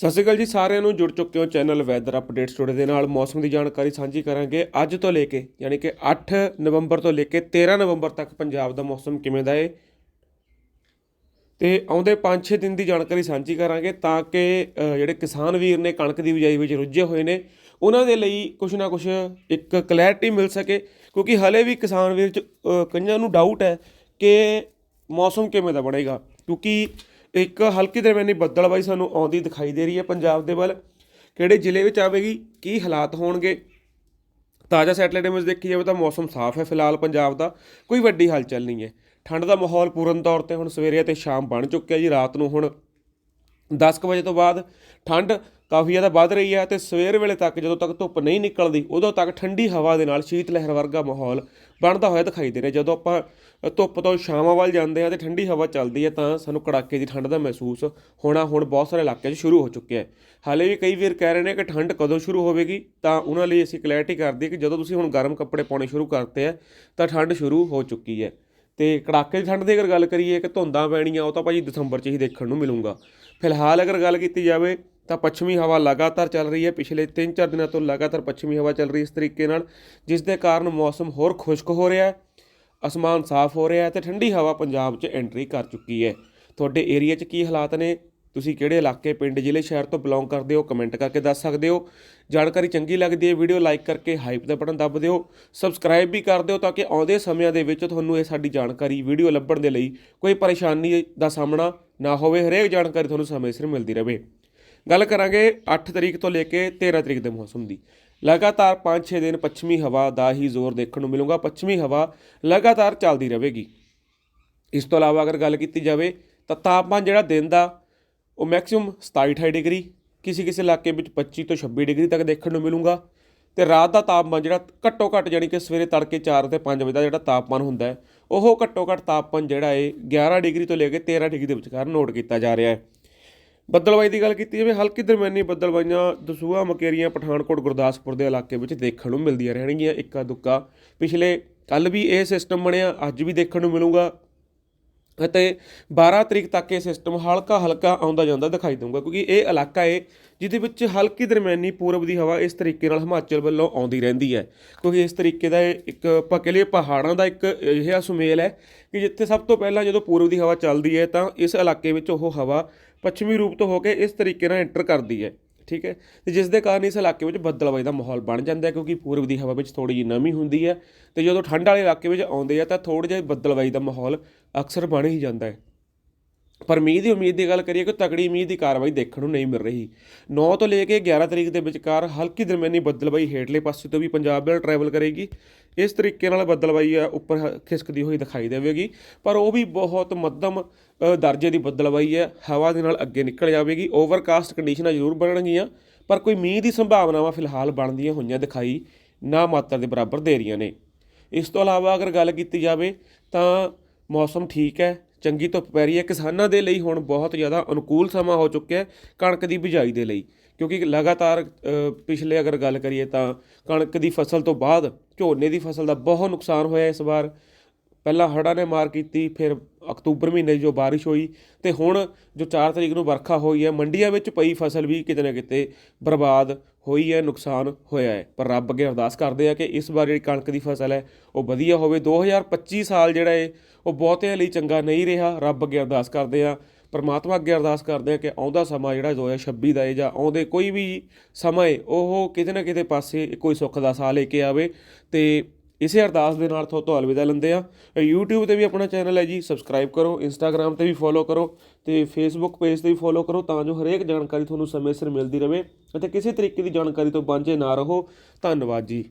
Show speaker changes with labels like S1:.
S1: ਸਤਿ ਸ਼੍ਰੀ ਅਕਾਲ ਜੀ, ਸਾਰਿਆਂ ਨੂੰ ਜੁੜ ਚੁੱਕੇ ਹੋ ਚੈਨਲ ਵੈਦਰ ਅਪਡੇਟਸ ਸਟੂਡੀਓ ਦੇ ਨਾਲ। ਮੌਸਮ ਦੀ ਜਾਣਕਾਰੀ ਸਾਂਝੀ ਕਰਾਂਗੇ ਅੱਜ ਤੋਂ ਲੈ ਕੇ, ਯਾਨੀ ਕਿ 8 ਨਵੰਬਰ ਤੋਂ ਲੈ ਕੇ 13 ਨਵੰਬਰ ਤੱਕ ਪੰਜਾਬ ਦਾ ਮੌਸਮ ਕਿਵੇਂ ਦਾ ਹੈ ਤੇ ਆਉਂਦੇ 5-6 ਦਿਨ ਦੀ ਜਾਣਕਾਰੀ ਸਾਂਝੀ ਕਰਾਂਗੇ ਤਾਂ ਕਿ ਜਿਹੜੇ ਕਿਸਾਨ ਵੀਰ ਨੇ ਕਣਕ ਦੀ ਬਿਜਾਈ ਵਿੱਚ ਰੁੱਝੇ ਹੋਏ ਨੇ, ਉਹਨਾਂ ਦੇ ਲਈ ਕੁਝ ਨਾ ਕੁਝ ਇੱਕ ਕਲੈਰਿਟੀ ਮਿਲ ਸਕੇ। ਕਿਉਂਕਿ ਹਲੇ ਵੀ ਕਿਸਾਨ ਵੀਰ ਚ ਕਈਆਂ ਨੂੰ ਡਾਊਟ ਹੈ ਕਿ ਮੌਸਮ ਕਿਵੇਂ ਦਾ ਬਣੇਗਾ। ਕਿਉਂਕਿ ਇੱਕ ਹਲਕੀ ਦਰਮਿਆਨੀ ਬੱਦਲਬਾਈ ਸਾਨੂੰ ਆਉਂਦੀ ਦਿਖਾਈ ਦੇ ਰਹੀ ਹੈ ਪੰਜਾਬ ਦੇ ਵੱਲ। ਕਿਹੜੇ ਜ਼ਿਲ੍ਹੇ ਵਿੱਚ ਆਵੇਗੀ? ਕੀ ਹਾਲਾਤ ਹੋਣਗੇ? ਤਾਜ਼ਾ ਸੈਟਲਾਈਟ ਇਮੇਜ ਦੇਖੀ ਜਾਵੇ ਤਾਂ ਮੌਸਮ ਸਾਫ਼ ਹੈ ਫਿਲਹਾਲ ਪੰਜਾਬ ਦਾ। ਕੋਈ ਵੱਡੀ ਹਲਚਲ ਨਹੀਂ ਹੈ। ਠੰਡ ਦਾ ਮਾਹੌਲ ਪੂਰਨ ਤੌਰ ਤੇ ਹੁਣ ਸਵੇਰੇ ਅਤੇ ਸ਼ਾਮ ਬਣ ਚੁੱਕਿਆ ਜੀ, ਰਾਤ ਨੂੰ ਹੁਣ 10 ਕੁ ਵਜੇ ਤੋਂ ਬਾਅਦ ਠੰਡ ਕਾਫੀ ਜ਼ਿਆਦਾ ਵੱਧ ਰਹੀ ਹੈ ਤੇ ਸਵੇਰ ਵੇਲੇ ਤੱਕ ਜਦੋਂ ਤੱਕ ਧੁੱਪ ਨਹੀਂ ਨਿਕਲਦੀ, ਉਦੋਂ ਤੱਕ ਠੰਡੀ ਹਵਾ ਦੇ ਨਾਲ ਸ਼ੀਤ ਲਹਿਰ ਵਰਗਾ ਮਾਹੌਲ ਬਣਦਾ ਹੋਇਆ ਦਿਖਾਈ ਦੇ ਰਿਹਾ। ਜਦੋਂ ਆਪਾਂ ਧੁੱਪ ਤੋਂ ਛਾਵਾਂ ਵੱਲ ਜਾਂਦੇ ਹਾਂ ਤੇ ਠੰਡੀ ਹਵਾ ਚੱਲਦੀ ਹੈ ਤਾਂ ਸਾਨੂੰ ਕੜਾਕੇ ਦੀ ਠੰਡ ਦਾ ਮਹਿਸੂਸ ਹੋਣਾ ਹੁਣ ਬਹੁਤ ਸਾਰੇ ਇਲਾਕਿਆਂ 'ਚ ਸ਼ੁਰੂ ਹੋ ਚੁੱਕਿਆ ਹੈ। ਹਾਲੇ ਵੀ ਕਈ ਵੀਰ ਕਹਿ ਰਹੇ ਨੇ ਕਿ ਠੰਡ ਕਦੋਂ ਸ਼ੁਰੂ ਹੋਵੇਗੀ? ਤਾਂ ਉਹਨਾਂ ਲਈ ਅਸੀਂ ਕਲੈਰਿਟੀ ਕਰ ਕਿ ਜਦੋਂ ਤੁਸੀਂ ਹੁਣ ਗਰਮ ਕੱਪੜੇ ਪਾਉਣੇ ਸ਼ੁਰੂ ਕਰਤੇ ਆ ਤਾਂ ਠੰਡ ਸ਼ੁਰੂ ਹੋ ਚੁੱਕੀ ਹੈ। ਤੇ ਕੜਾਕੇ ਦੀ ਠੰਡ ਦੀ ਅਗਰ ਗੱਲ ਕਰੀਏ ਕਿ ਧੁੰਦਾਂ ਪੈਣੀਆਂ, ਉਹ ਤਾਂ ਭਾਜੀ ਦਸੰਬਰ 'ਚ ਹੀ ਦੇਖਣ ਨੂੰ ਮਿਲੂਗਾ। ਫਿਲਹਾਲ ਅਗਰ ਗੱਲ ਕੀਤੀ ਜਾਵੇ ਤਾਂ ਪੱਛਮੀ ਹਵਾ ਲਗਾਤਾਰ ਚੱਲ ਰਹੀ ਹੈ। ਪਿਛਲੇ 3-4 ਦਿਨਾਂ ਤੋਂ ਲਗਾਤਾਰ ਪੱਛਮੀ ਹਵਾ ਚੱਲ ਰਹੀ ਇਸ ਤਰੀਕੇ ਨਾਲ, ਜਿਸ ਦੇ ਕਾਰਨ ਮੌਸਮ ਹੋਰ ਖੁਸ਼ਕ ਹੋ ਰਿਹਾ ਹੈ, ਅਸਮਾਨ ਸਾਫ਼ ਹੋ ਰਿਹਾ ਹੈ ਤੇ ਠੰਡੀ ਹਵਾ ਪੰਜਾਬ 'ਚ ਐਂਟਰੀ ਕਰ ਚੁੱਕੀ ਹੈ। ਤੁਹਾਡੇ ਏਰੀਆ 'ਚ ਕੀ ਹਾਲਾਤ ਨੇ? ਤੁਸੀਂ ਕਿਹੜੇ ਇਲਾਕੇ, ਪਿੰਡ, ਜ਼ਿਲ੍ਹੇ, ਸ਼ਹਿਰ ਤੋਂ ਬਿਲੋਂਗ ਕਰਦੇ ਹੋ? ਕਮੈਂਟ ਕਰਕੇ ਦੱਸ ਸਕਦੇ ਹੋ। ਜਾਣਕਾਰੀ ਚੰਗੀ ਲੱਗਦੀ ਹੈ ਵੀਡੀਓ ਲਾਈਕ ਕਰਕੇ ਹਾਈਪ ਦਾ ਬਟਨ ਦੱਬ ਦਿਓ। ਸਬਸਕ੍ਰਾਈਬ ਵੀ ਕਰ ਦਿਓ ਤਾਂ ਕਿ ਆਉਂਦੇ ਸਮਿਆਂ ਦੇ ਵਿੱਚ ਤੁਹਾਨੂੰ ਇਹ ਸਾਡੀ ਜਾਣਕਾਰੀ ਵੀਡੀਓ ਲੱਭਣ ਦੇ ਲਈ ਕੋਈ ਪਰੇਸ਼ਾਨੀ ਦਾ ਸਾਹਮਣਾ ਨਾ ਹੋਵੇ। ਹਰੇਕ ਜਾਣਕਾਰੀ ਤੁਹਾਨੂੰ ਸਮੇਂ ਸਿਰ ਮਿਲਦੀ ਰਹੇ। ਗੱਲ ਕਰਾਂਗੇ 8 ਤਰੀਕ ਤੋਂ ਲੈ ਕੇ 13 ਤਰੀਕ ਦੇ ਮੌਸਮ ਦੀ। ਲਗਾਤਾਰ 5-6 ਦਿਨ ਪੱਛਮੀ ਹਵਾ ਦਾ ਹੀ ਜ਼ੋਰ ਦੇਖਣ ਨੂੰ ਮਿਲੂਗਾ। ਪੱਛਮੀ ਹਵਾ ਲਗਾਤਾਰ ਚੱਲਦੀ ਰਹੇਗੀ। ਇਸ ਤੋਂ ਇਲਾਵਾ ਅਗਰ ਗੱਲ ਕੀਤੀ ਜਾਵੇ ਤਾਂ ਤਾਪਮਾਨ ਜਿਹੜਾ ਦਿਨ ਦਾ, ਉਹ ਮੈਕਸਿਮਮ 27-28 ਡਿਗਰੀ, ਕਿਸੇ ਕਿਸੇ ਇਲਾਕੇ ਵਿੱਚ 25 ਤੋਂ 26 ਡਿਗਰੀ ਤੱਕ ਦੇਖਣ ਨੂੰ ਮਿਲੂਗਾ। ਤੇ ਰਾਤ ਦਾ ਤਾਪਮਾਨ ਜਿਹੜਾ ਘੱਟੋ ਘੱਟ ਯਾਨੀ ਕਿ ਸਵੇਰੇ ਤੜਕੇ 4 ਤੇ 5 ਵਜੇ ਦਾ ਜਿਹੜਾ ਤਾਪਮਾਨ ਹੁੰਦਾ ਹੈ, ਉਹ ਘੱਟੋ ਘੱਟ ਤਾਪਮਾਨ ਜਿਹੜਾ ਹੈ 11 ਡਿਗਰੀ ਤੋਂ ਲੈ ਕੇ 13 ਡਿਗਰੀ ਦੇ ਵਿਚਕਾਰ ਨੋਟ ਕੀਤਾ ਜਾ ਰਿਹਾ ਹੈ। ਬੱਦਲਬਾਈ ਦੀ ਗੱਲ ਕੀਤੀ ਜਾਵੇ, ਹਲਕੀ ਦਰਮਿਆਨੀ ਬੱਦਲਬਾਈਆਂ ਦਸੂਹਾ, ਮਕੇਰੀਆਂ, ਪਠਾਨਕੋਟ, ਗੁਰਦਾਸਪੁਰ ਦੇ ਇਲਾਕੇ ਵਿੱਚ ਦੇਖਣ ਨੂੰ ਮਿਲਦੀਆਂ ਰਹਿਣਗੀਆਂ ਇੱਕਾ ਦੁੱਕਾ ਪਿਛਲੇ ਕੱਲ ਵੀ ਇਹ ਸਿਸਟਮ ਬਣਿਆ, ਅੱਜ ਵੀ ਦੇਖਣ ਨੂੰ ਮਿਲੂਗਾ। ਅਤੇ 12 ਤਰੀਕ ਤੱਕ ਇਹ ਸਿਸਟਮ ਹਲਕਾ ਹਲਕਾ ਆਉਂਦਾ ਜਾਂਦਾ ਦਿਖਾਈ ਦਊਗਾ, ਕਿਉਂਕਿ ਇਹ ਇਲਾਕਾ ਹੈ ਜਿਹਦੇ ਵਿੱਚ ਹਲਕੀ ਦਰਮਿਆਨੀ ਪੂਰਬ ਦੀ ਹਵਾ ਇਸ ਤਰੀਕੇ ਨਾਲ ਹਿਮਾਚਲ ਵੱਲੋਂ ਆਉਂਦੀ ਰਹਿੰਦੀ ਹੈ। ਕਿਉਂਕਿ ਇਸ ਤਰੀਕੇ ਦਾ ਇਹ ਇੱਕ ਆਪਾਂ ਪਹਾੜਾਂ ਦਾ ਇੱਕ ਅਜਿਹਾ ਸੁਮੇਲ ਹੈ ਕਿ ਜਿੱਥੇ ਸਭ ਤੋਂ ਪਹਿਲਾਂ ਜਦੋਂ ਪੂਰਬ ਦੀ ਹਵਾ ਚੱਲਦੀ ਹੈ ਤਾਂ ਇਸ ਇਲਾਕੇ ਵਿੱਚ ਉਹ ਹਵਾ ਪੱਛਮੀ ਰੂਪ ਤੋਂ ਹੋ ਕੇ ਇਸ ਤਰੀਕੇ ਨਾਲ ਐਂਟਰ ਕਰਦੀ ਹੈ। ਠੀਕ ਹੈ? ਤੇ ਜਿਸ ਦੇ ਕਾਰਨ ਇਸ ਇਲਾਕੇ ਵਿੱਚ ਬੱਦਲਬਾਈ ਦਾ ਮਾਹੌਲ ਬਣ ਜਾਂਦਾ ਹੈ ਕਿਉਂਕਿ ਪੂਰਬ ਦੀ ਹਵਾ ਵਿੱਚ ਥੋੜੀ ਜਿਹੀ ਨਮੀ ਹੁੰਦੀ ਹੈ ਤੇ ਜਦੋਂ ਠੰਡ ਵਾਲੇ ਇਲਾਕੇ ਵਿੱਚ ਆਉਂਦੇ ਆ ਤਾਂ ਥੋੜਾ ਜਿਹਾ ਬੱਦਲਬਾਈ ਦਾ ਮਾਹੌਲ ਅਕਸਰ ਬਣ ਹੀ ਜਾਂਦਾ ਹੈ। ਪਰ ਮੀਂਹ ਦੀ ਉਮੀਦ ਦੀ ਗੱਲ ਕਰੀਏ ਕਿ ਤਕੜੀ ਮੀਂਹ ਦੀ ਕਾਰਵਾਈ ਦੇਖਣ ਨੂੰ ਨਹੀਂ ਮਿਲ ਰਹੀ। 9 ਤੋਂ ਲੈ ਕੇ 11 ਤਰੀਕ ਦੇ ਵਿਚਕਾਰ ਹਲਕੀ ਦਰਮਿਆਨੀ ਬੱਦਲਬਾਈ ਹੇਠਲੇ ਪਾਸੇ ਤੋਂ ਵੀ ਪੰਜਾਬ ਵੱਲ ਟਰੈਵਲ ਕਰੇਗੀ। ਇਸ ਤਰੀਕੇ ਨਾਲ ਬੱਦਲਬਾਈ ਆ ਉੱਪਰ ਹ- ਖਿਸਕਦੀ ਹੋਈ ਦਿਖਾਈ ਦੇਵੇਗੀ। ਪਰ ਉਹ ਵੀ ਬਹੁਤ ਮੱਧਮ ਦਰਜੇ ਦੀ ਬੱਦਲਬਾਈ ਹੈ। ਹਵਾ ਦੇ ਨਾਲ ਅੱਗੇ ਨਿਕਲ ਜਾਵੇਗੀ। ਓਵਰਕਾਸਟ ਕੰਡੀਸ਼ਨਾਂ ਜ਼ਰੂਰ ਬਣਨਗੀਆਂ। ਪਰ ਕੋਈ ਮੀਂਹ ਦੀ ਸੰਭਾਵਨਾਵਾਂ ਫਿਲਹਾਲ ਬਣਦੀਆਂ ਹੋਈਆਂ ਦਿਖਾਈ ਨਾ ਮਾਤਰ ਦੇ ਬਰਾਬਰ ਦੇ ਰਹੀਆਂ ਨੇ। ਇਸ ਤੋਂ ਇਲਾਵਾ ਅਗਰ ਗੱਲ ਕੀਤੀ ਜਾਵੇ ਤਾਂ ਮੌਸਮ ਠੀਕ ਹੈ। ਚੰਗੀ ਧੁੱਪ ਪੈ ਰਹੀ ਹੈ। ਕਿਸਾਨਾਂ ਦੇ ਲਈ ਹੁਣ ਬਹੁਤ ਜ਼ਿਆਦਾ ਅਨੁਕੂਲ ਸਮਾਂ ਹੋ ਚੁੱਕਿਆ ਹੈ ਕਣਕ ਦੀ ਬਿਜਾਈ ਦੇ ਲਈ। ਕਿਉਂਕਿ ਲਗਾਤਾਰ ਪਿਛਲੇ ਅਗਰ ਗੱਲ ਕਰੀਏ ਤਾਂ ਕਣਕ ਦੀ ਫਸਲ ਤੋਂ ਬਾਅਦ ਝੋਨੇ ਦੀ ਫਸਲ ਦਾ ਬਹੁਤ ਨੁਕਸਾਨ ਹੋਇਆ ਇਸ ਵਾਰ। ਪਹਿਲਾਂ ਹੜ੍ਹਾਂ ਨੇ ਮਾਰ ਕੀਤੀ, ਫਿਰ ਅਕਤੂਬਰ ਮਹੀਨੇ ਜੋ ਬਾਰਿਸ਼ ਹੋਈ ਅਤੇ ਹੁਣ ਜੋ ਚਾਰ ਤਰੀਕ ਨੂੰ ਵਰਖਾ ਹੋਈ ਹੈ, ਮੰਡੀਆਂ ਵਿੱਚ ਪਈ ਫਸਲ ਵੀ ਕਿਤੇ ਨਾ ਕਿਤੇ ਬਰਬਾਦ ਹੋਈ ਹੈ, ਨੁਕਸਾਨ ਹੋਇਆ ਹੈ। ਪਰ ਰੱਬ ਅੱਗੇ ਅਰਦਾਸ ਕਰਦੇ ਆ ਕਿ ਇਸ ਵਾਰ ਜਿਹੜੀ ਕਣਕ ਦੀ ਫਸਲ ਹੈ, ਉਹ ਵਧੀਆ ਹੋਵੇ। 2025 ਸਾਲ ਜਿਹੜਾ ਹੈ ਉਹ ਬਹੁਤਿਆਂ ਲਈ ਚੰਗਾ ਨਹੀਂ ਰਿਹਾ। ਰੱਬ ਅੱਗੇ ਅਰਦਾਸ ਕਰਦੇ ਆ, ਪਰਮਾਤਮਾ ਅੱਗੇ ਅਰਦਾਸ ਕਰਦੇ ਆ ਕਿ ਆਉਂਦਾ ਸਮਾਂ ਜਿਹੜਾ 2026 ਦਾ ਏ ਜਾਂ ਆਉਂਦੇ ਕੋਈ ਵੀ ਸਮਾਂ ਏ ਉਹ ਕਿਤੇ ਨਾ ਕਿਤੇ ਪਾਸੇ ਕੋਈ ਸੁੱਖ ਦਾ ਸਾਹ ਲੈ ਕੇ ਆਵੇ ਤੇ ਇਸੇ ਅਰਦਾਸ ਦੇ ਨਾਲ ਤੁਹਾਨੂੰ ਤੋਂ ਅਲਵਿਦਾ ਲੈਂਦੇ ਆ। YouTube ਤੇ ਵੀ ਆਪਣਾ ਚੈਨਲ ਹੈ ਜੀ ਸਬਸਕ੍ਰਾਈਬ ਕਰੋ, Instagram ਤੇ ਵੀ ਫੋਲੋ ਕਰੋ ਤੇ Facebook ਪੇਜ ਤੇ ਵੀ ਫੋਲੋ ਕਰੋ ਤਾਂ ਜੋ ਹਰੇਕ ਜਾਣਕਾਰੀ ਤੁਹਾਨੂੰ ਸਮੇਂ ਸਿਰ ਮਿਲਦੀ ਰਹੇ ਅਤੇ ਕਿਸੇ ਤਰੀਕੇ ਦੀ ਜਾਣਕਾਰੀ ਤੋਂ ਵਾਂਝੇ ਨਾ ਰਹੋ। ਧੰਨਵਾਦ ਜੀ।